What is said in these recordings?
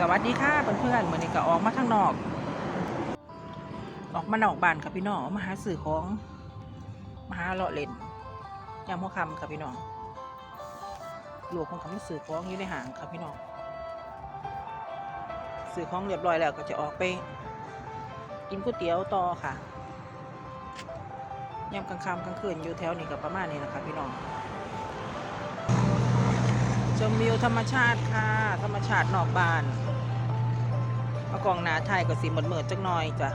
สวัสดีค่ะเพื่อนๆมื่อนี้ก็ออกมาทางนอก ออกมานอกบ้านค่ะพี่น้องมาหาสื่อของมาหาเลาะเล่นยามหัวคำค่ะพี่น้องหลูกของเขาสื่อของอยู่ในห้างค่ะพี่น้องสื่อของเรียบร้อยแล้วก็จะออกไป กินก๋วยเตี๋ยวต่อค่ะยามกลางค่ำกลางคืนอยู่แถวนี้ก็ประมาณนี้นะคะพี่น้อง ชมวิวธรรมชาติค่ะ ธรรมชาตินอกบ้านเอากองหนาไทยก็สีเหมือนเหมือนๆจักหน่อยจ้ะ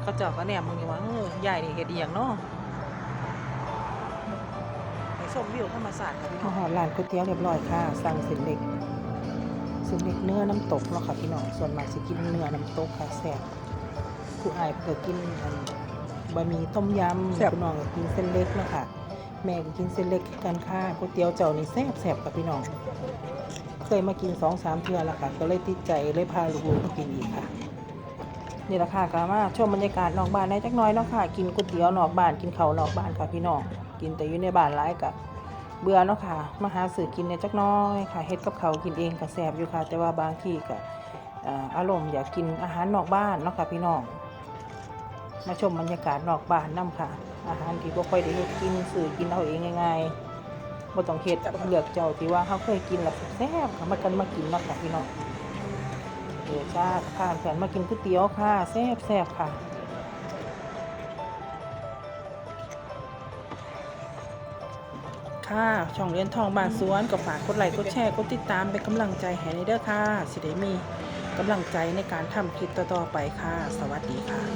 เขาเจาะก็แนมมึงอยู่ว่าเออใหญ่นี่เฮ็ดอีหยังเนาะไปชมวิวธรรมชาติค่ะพี่น้องอาหารร้านก๋วยเตี๋ยวเรียบร้อยค่ะ สั่งเส้นเล็กเส้นเล็กเนื้อน้ำตกเนาะค่ะพี่น้อง ส่วนมากสิกินเนื้อน้ำตกค่ะแซ่บผู้อายเพิ่นก็กินอันบะหมี่ต้มยำพี่น้องก็กินเส้นเล็กเนาะค่ะ แม่ก็กินเส้นเล็กกันค่ะก๋วยเตี๋ยวเจ้านี่แซ่บแซ่บกับพี่น้อง เคยมากินสองสามเทื่อแล้วค่ะ ก็เลยติดใจเลยพาลูกๆมากินอีกค่ะนี่แหละค่ะก็มาชมบรรยากาศนอกบ้านได้จักน้อยเนาะค่ะ กินก๋วยเตี๋ยวนอกบ้านกินข้าวนอกบ้านค่ะพี่น้องกินแต่อยู่ในบ้านหลายกะเบื่อเนาะค่ะมาหาสื่อกินเนี่ยจักน้อยค่ะเฮ็ดกับเขากินเองก็แซ่บอยู่ค่ะ แต่ว่าบางที่ก็อารมณ์อยากกินอาหารนอกบ้านเนาะค่ะพี่น้องมาชมบรรยากาศนอกบ้านนํค่ะ อาหารที่บ่ค่อยได้เฮ็ดกินสื่อกินเอาเองง่ายๆบ่ต้องเฮ็ดเลือกเจ้าที่ว่าเฮาเคยกินแล้วแซ่บค่ะมากันมากินเนาะค่ะพี่น้องเดี๋ยวจ้าค่ะเพื่อนมากินก๋วยเตี๋ยวค่ะแซ่บแซ่บค่ะค่ะ ช่องเรียนทองบานสวนก็ฝากกดไลค์กดแชร์กดติดตามเป็นกำลังใจให้ในเด้อค่ะ สิได้มีกำลังใจในการทำคลิปต่อๆไปค่ะ สวัสดีค่ะ